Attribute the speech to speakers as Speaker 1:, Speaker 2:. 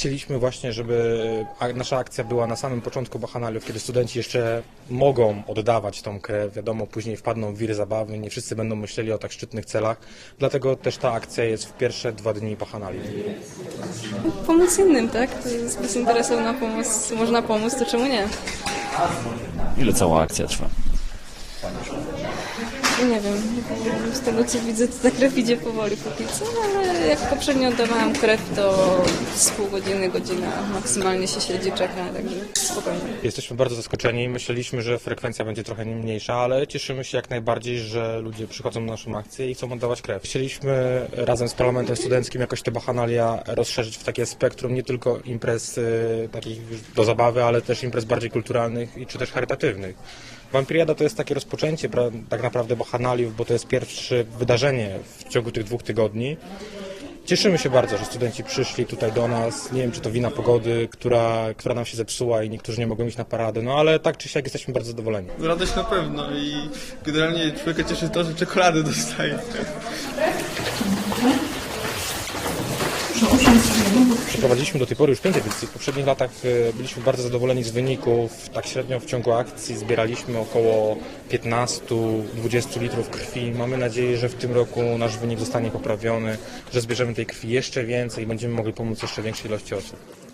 Speaker 1: Chcieliśmy właśnie, żeby nasza akcja była na samym początku bachanaliów, kiedy studenci jeszcze mogą oddawać tą krew. Wiadomo, później wpadną w wir zabawy, nie wszyscy będą myśleli o tak szczytnych celach. Dlatego też ta akcja jest w pierwsze dwa dni bachanaliów.
Speaker 2: Pomóc innym, tak? To jest bezinteresowna pomoc. Można pomóc, to czemu nie?
Speaker 3: Ile cała akcja trwa?
Speaker 2: Nie wiem, z tego co widzę, to ta krew idzie powoli póki co, ale jak poprzednio oddawałam krew, to z pół godziny, godzina maksymalnie się siedzi, czeka, także spokojnie.
Speaker 1: Jesteśmy bardzo zaskoczeni. Myśleliśmy, że frekwencja będzie trochę mniejsza, ale cieszymy się jak najbardziej, że ludzie przychodzą na naszą akcję i chcą oddawać krew. Chcieliśmy razem z Parlamentem Studenckim jakoś te bachanalia rozszerzyć w takie spektrum nie tylko imprez y, takich do zabawy, ale też imprez bardziej kulturalnych i czy też charytatywnych. Wampiriada to jest takie rozpoczęcie tak naprawdę bachanaliów, bo to jest pierwsze wydarzenie w ciągu tych dwóch tygodni. Cieszymy się bardzo, że studenci przyszli tutaj do nas. Nie wiem, czy to wina pogody, która, która nam się zepsuła i niektórzy nie mogą iść na paradę, no ale tak czy siak jesteśmy bardzo zadowoleni.
Speaker 4: Radość na pewno i generalnie człowieka cieszy to, że czekolady dostaje.
Speaker 1: Przeprowadziliśmy do tej pory już pięć edycji. W poprzednich latach e, byliśmy bardzo zadowoleni z wyników. Tak średnio w ciągu akcji zbieraliśmy około 15-20 litrów krwi. Mamy nadzieję, że w tym roku nasz wynik zostanie poprawiony, że zbierzemy tej krwi jeszcze więcej i będziemy mogli pomóc jeszcze większej ilości osób.